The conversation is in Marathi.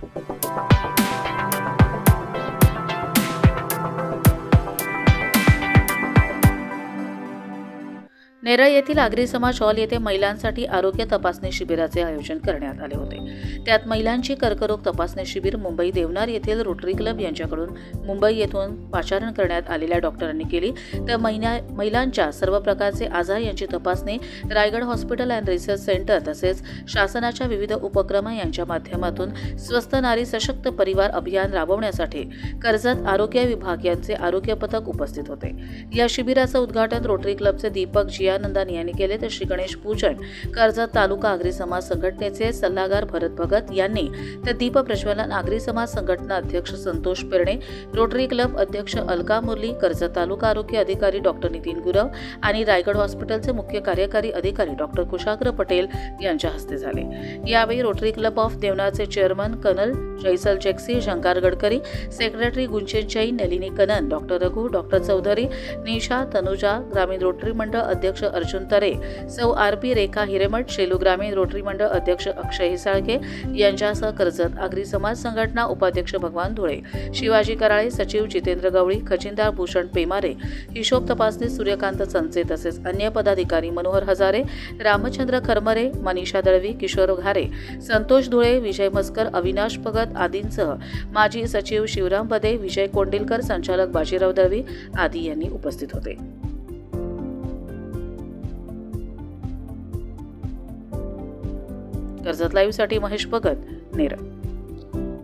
Thank you. नेरळ येथील आगरी समाज हॉल येथे महिलांसाठी आरोग्य तपासणी शिबिराचे आयोजन करण्यात आले होते. त्यात महिलांची कर्करोग तपासणी शिबिर मुंबई देवनार येथील रोटरी क्लब यांच्याकडून मुंबई येथून पाचारण करण्यात आलेल्या डॉक्टरांनी केली. तर महिना महिलांच्या सर्व प्रकारचे आजार यांची तपासणी Raigad hospital and research centre तसेच शासनाच्या विविध उपक्रम यांच्या माध्यमातून स्वस्त नारी सशक्त परिवार अभियान राबवण्यासाठी कर्जत आरोग्य विभाग यांचे आरोग्य पथक उपस्थित होते. या शिबिराचं उद्घाटन रोटरी क्लबचे दीपक विजयानंदानी यांनी केले तर श्री गणेश पूजन. कर्जत तालुका आगरी समाज संघटनेचे सल्लागार भरत भगत यांनी तर दीप प्रज्वलन आगरी समाज संघटना अध्यक्ष संतोष पेरणे रोटरी क्लब अध्यक्ष अलका मुरली कर्जत तालुका आरोग्य अधिकारी डॉक्टर नितीन गुरव आणि रायगड हॉस्पिटलचे मुख्य कार्यकारी अधिकारी डॉक्टर कुशाग्र पटेल यांच्या हस्ते झाले. यावेळी रोटरी क्लब ऑफ देवनाचे चेअरमन कर्नल जैसल चेक्सी Shankar Gadkari secretary Gunjan Jain Nalini Kanan doctor Raghu doctor Chaudhary Nisha Tanuja ग्रामीण रोटरी मंडळ अध्यक्ष अर्जुन तरे सौ आर पी रेखा हिरेमठ शेलू ग्रामीण रोटरी मंडळ अध्यक्ष अक्षय हिसाळके यांच्यासह कर्जत आगरी समाज संघटना उपाध्यक्ष भगवान धुळे शिवाजी कराळे सचिव जितेंद्र गवळी खजिनदार भूषण पेमारे हिशोब तपासणी सूर्यकांत चंचे तसेच अन्य पदाधिकारी मनोहर हजारे रामचंद्र खरमरे मनीषा दळवी किशोर घारे संतोष धुळे विजय मस्कर अविनाश भगत आदींसह माजी सचिव शिवराम बदे विजय कोंडिलकर संचालक बाजीराव दळवी आदी यांनी उपस्थित होते. कर्जत लाईव्हसाठी महेश भगत नेरळ.